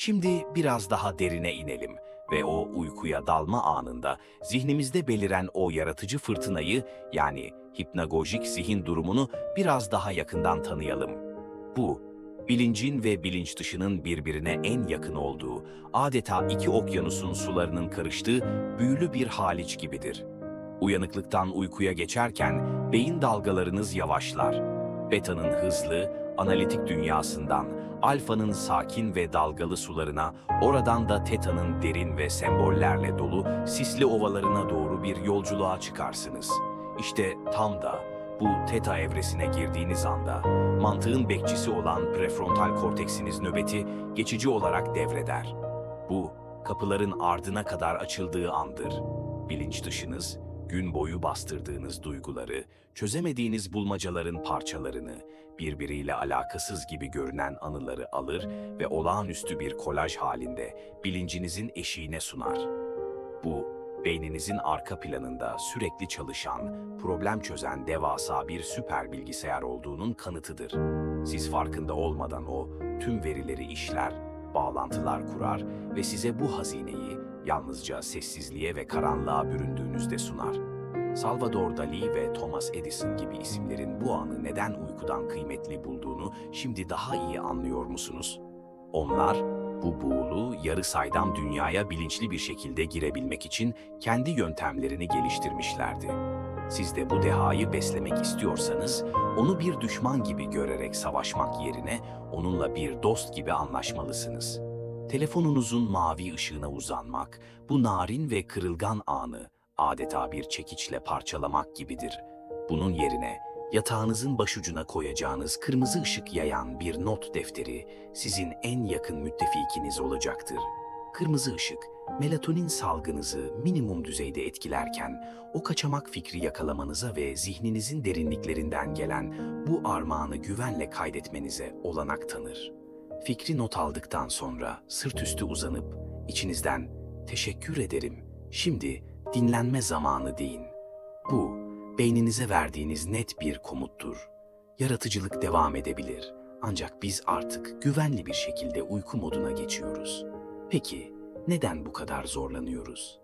Şimdi biraz daha derine inelim ve o uykuya dalma anında zihnimizde beliren o yaratıcı fırtınayı yani hipnagojik zihin durumunu biraz daha yakından tanıyalım. Bu, bilincin ve bilinç dışının birbirine en yakın olduğu, adeta iki okyanusun sularının karıştığı büyülü bir haliç gibidir. Uyanıklıktan uykuya geçerken beyin dalgalarınız yavaşlar. Beta'nın hızlı, analitik dünyasından, alfanın sakin ve dalgalı sularına, oradan da teta'nın derin ve sembollerle dolu sisli ovalarına doğru bir yolculuğa çıkarsınız. İşte tam da bu teta evresine girdiğiniz anda mantığın bekçisi olan prefrontal korteksiniz nöbeti geçici olarak devreder. Bu kapıların ardına kadar açıldığı andır. Bilinç dışınız gün boyu bastırdığınız duyguları, çözemediğiniz bulmacaların parçalarını, birbiriyle alakasız gibi görünen anıları alır ve olağanüstü bir kolaj halinde bilincinizin eşiğine sunar. Bu, beyninizin arka planında sürekli çalışan, problem çözen devasa bir süper bilgisayar olduğunun kanıtıdır. Siz farkında olmadan o tüm verileri işler, bağlantılar kurar ve size bu hazineyi yalnızca sessizliğe ve karanlığa büründüğünüzde sunar. Salvador Dali ve Thomas Edison gibi isimlerin bu anı neden uykudan kıymetli bulduğunu şimdi daha iyi anlıyor musunuz? Onlar bu buğulu, yarı saydam dünyaya bilinçli bir şekilde girebilmek için kendi yöntemlerini geliştirmişlerdi. Siz de bu dehayı beslemek istiyorsanız, onu bir düşman gibi görerek savaşmak yerine onunla bir dost gibi anlaşmalısınız. Telefonunuzun mavi ışığına uzanmak, bu narin ve kırılgan anı adeta bir çekiçle parçalamak gibidir. Bunun yerine yatağınızın başucuna koyacağınız kırmızı ışık yayan bir not defteri sizin en yakın müttefikiniz olacaktır. Kırmızı ışık, melatonin salgınızı minimum düzeyde etkilerken o kaçamak fikri yakalamanıza ve zihninizin derinliklerinden gelen bu armağanı güvenle kaydetmenize olanak tanır. Fikri not aldıktan sonra sırt üstü uzanıp içinizden teşekkür ederim, şimdi dinlenme zamanı deyin. Bu, beyninize verdiğiniz net bir komuttur. Yaratıcılık devam edebilir. Ancak biz artık güvenli bir şekilde uyku moduna geçiyoruz. Peki, neden bu kadar zorlanıyoruz?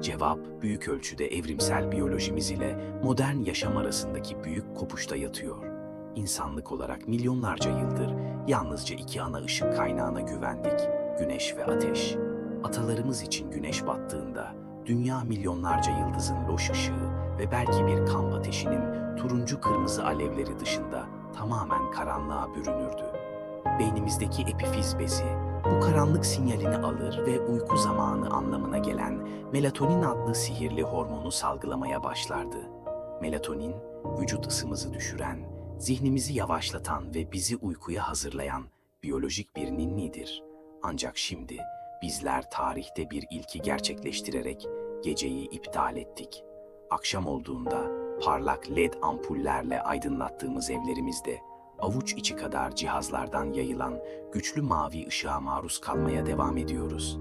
Cevap büyük ölçüde evrimsel biyolojimiz ile modern yaşam arasındaki büyük kopuşta yatıyor. İnsanlık olarak milyonlarca yıldır yalnızca iki ana ışık kaynağına güvendik, güneş ve ateş. Atalarımız için güneş battığında dünya milyonlarca yıldızın loş ışığı ve belki bir kamp ateşinin turuncu kırmızı alevleri dışında tamamen karanlığa bürünürdü. Beynimizdeki epifiz bezi bu karanlık sinyalini alır ve uyku zamanı anlamına gelen melatonin adlı sihirli hormonu salgılamaya başlardı. Melatonin, vücut ısımızı düşüren, zihnimizi yavaşlatan ve bizi uykuya hazırlayan biyolojik bir ninnidir. Ancak şimdi bizler tarihte bir ilki gerçekleştirerek geceyi iptal ettik. Akşam olduğunda parlak led ampullerle aydınlattığımız evlerimizde avuç içi kadar cihazlardan yayılan güçlü mavi ışığa maruz kalmaya devam ediyoruz.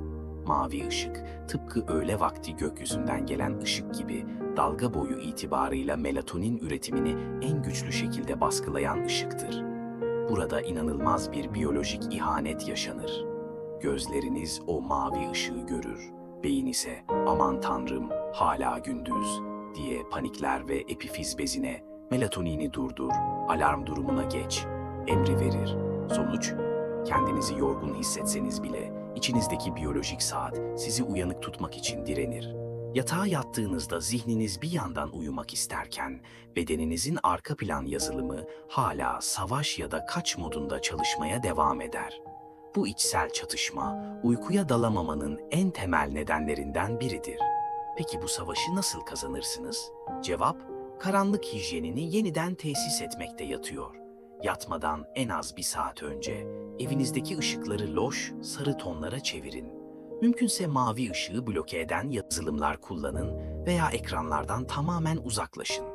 Mavi ışık tıpkı öğle vakti gökyüzünden gelen ışık gibi dalga boyu itibarıyla melatonin üretimini en güçlü şekilde baskılayan ışıktır. Burada inanılmaz bir biyolojik ihanet yaşanır. Gözleriniz o mavi ışığı görür. Beyin ise aman tanrım hala gündüz diye panikler ve epifiz bezine melatonini durdur, alarm durumuna geç, emri verir. Sonuç, kendinizi yorgun hissetseniz bile içinizdeki biyolojik saat sizi uyanık tutmak için direnir. Yatağa yattığınızda zihniniz bir yandan uyumak isterken bedeninizin arka plan yazılımı hala savaş ya da kaç modunda çalışmaya devam eder. Bu içsel çatışma uykuya dalamamanın en temel nedenlerinden biridir. Peki bu savaşı nasıl kazanırsınız? Cevap, karanlık hijyenini yeniden tesis etmekte yatıyor. Yatmadan en az bir saat önce evinizdeki ışıkları loş, sarı tonlara çevirin. Mümkünse mavi ışığı bloke eden yazılımlar kullanın veya ekranlardan tamamen uzaklaşın.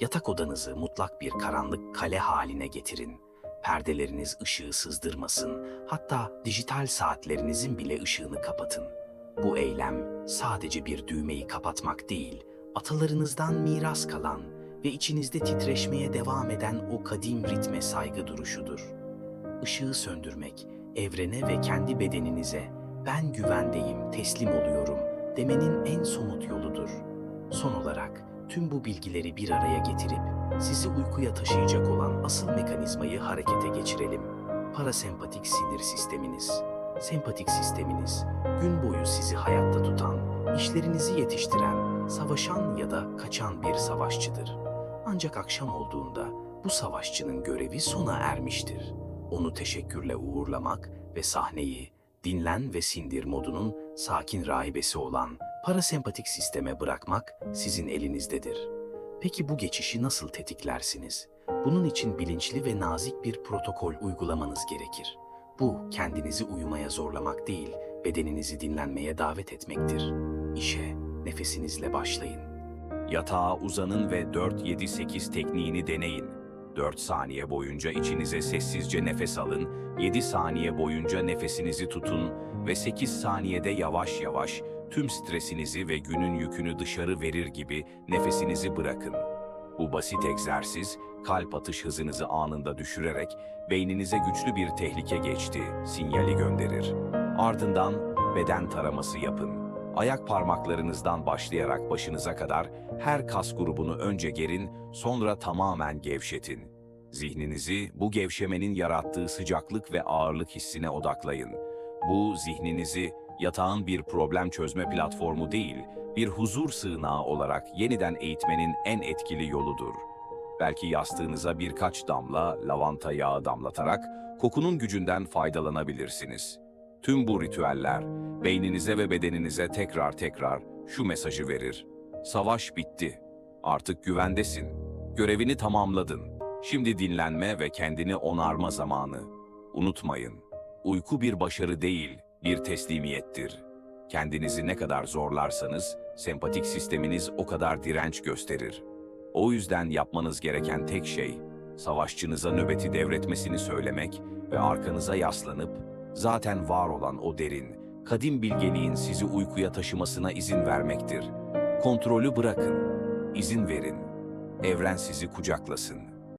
Yatak odanızı mutlak bir karanlık kale haline getirin. Perdeleriniz ışığı sızdırmasın, hatta dijital saatlerinizin bile ışığını kapatın. Bu eylem sadece bir düğmeyi kapatmak değil, atalarınızdan miras kalan ve içinizde titreşmeye devam eden o kadim ritme saygı duruşudur. Işığı söndürmek evrene ve kendi bedeninize ben güvendeyim, teslim oluyorum demenin en somut yoludur. Son olarak tüm bu bilgileri bir araya getirip sizi uykuya taşıyacak olan asıl mekanizmayı harekete geçirelim. Parasempatik sinir sisteminiz. Sempatik sisteminiz gün boyu sizi hayatta tutan, işlerinizi yetiştiren, savaşan ya da kaçan bir savaşçıdır. Ancak akşam olduğunda bu savaşçının görevi sona ermiştir. Onu teşekkürle uğurlamak ve sahneyi dinlen ve sindir modunun sakin rahibesi olan parasempatik sisteme bırakmak sizin elinizdedir. Peki bu geçişi nasıl tetiklersiniz? Bunun için bilinçli ve nazik bir protokol uygulamanız gerekir. Bu kendinizi uyumaya zorlamak değil, bedeninizi dinlenmeye davet etmektir. İşe nefesinizle başlayın. Yatağa uzanın ve 4-7-8 tekniğini deneyin. 4 saniye boyunca içinize sessizce nefes alın, 7 saniye boyunca nefesinizi tutun ve 8 saniyede yavaş yavaş tüm stresinizi ve günün yükünü dışarı verir gibi nefesinizi bırakın. Bu basit egzersiz kalp atış hızınızı anında düşürerek beyninize güçlü bir tehlike geçti sinyali gönderir. Ardından beden taraması yapın. Ayak parmaklarınızdan başlayarak başınıza kadar her kas grubunu önce gerin, sonra tamamen gevşetin. Zihninizi bu gevşemenin yarattığı sıcaklık ve ağırlık hissine odaklayın. Bu zihninizi yatağın bir problem çözme platformu değil, bir huzur sığınağı olarak yeniden eğitmenin en etkili yoludur. Belki yastığınıza birkaç damla lavanta yağı damlatarak kokunun gücünden faydalanabilirsiniz. Tüm bu ritüeller beyninize ve bedeninize tekrar tekrar şu mesajı verir. Savaş bitti. Artık güvendesin. Görevini tamamladın. Şimdi dinlenme ve kendini onarma zamanı. Unutmayın. Uyku bir başarı değil, bir teslimiyettir. Kendinizi ne kadar zorlarsanız, sempatik sisteminiz o kadar direnç gösterir. O yüzden yapmanız gereken tek şey, savaşçınıza nöbeti devretmesini söylemek ve arkanıza yaslanıp, zaten var olan o derin, kadim bilgeliğin sizi uykuya taşımasına izin vermektir. Kontrolü bırakın, izin verin. Evren sizi kucaklasın.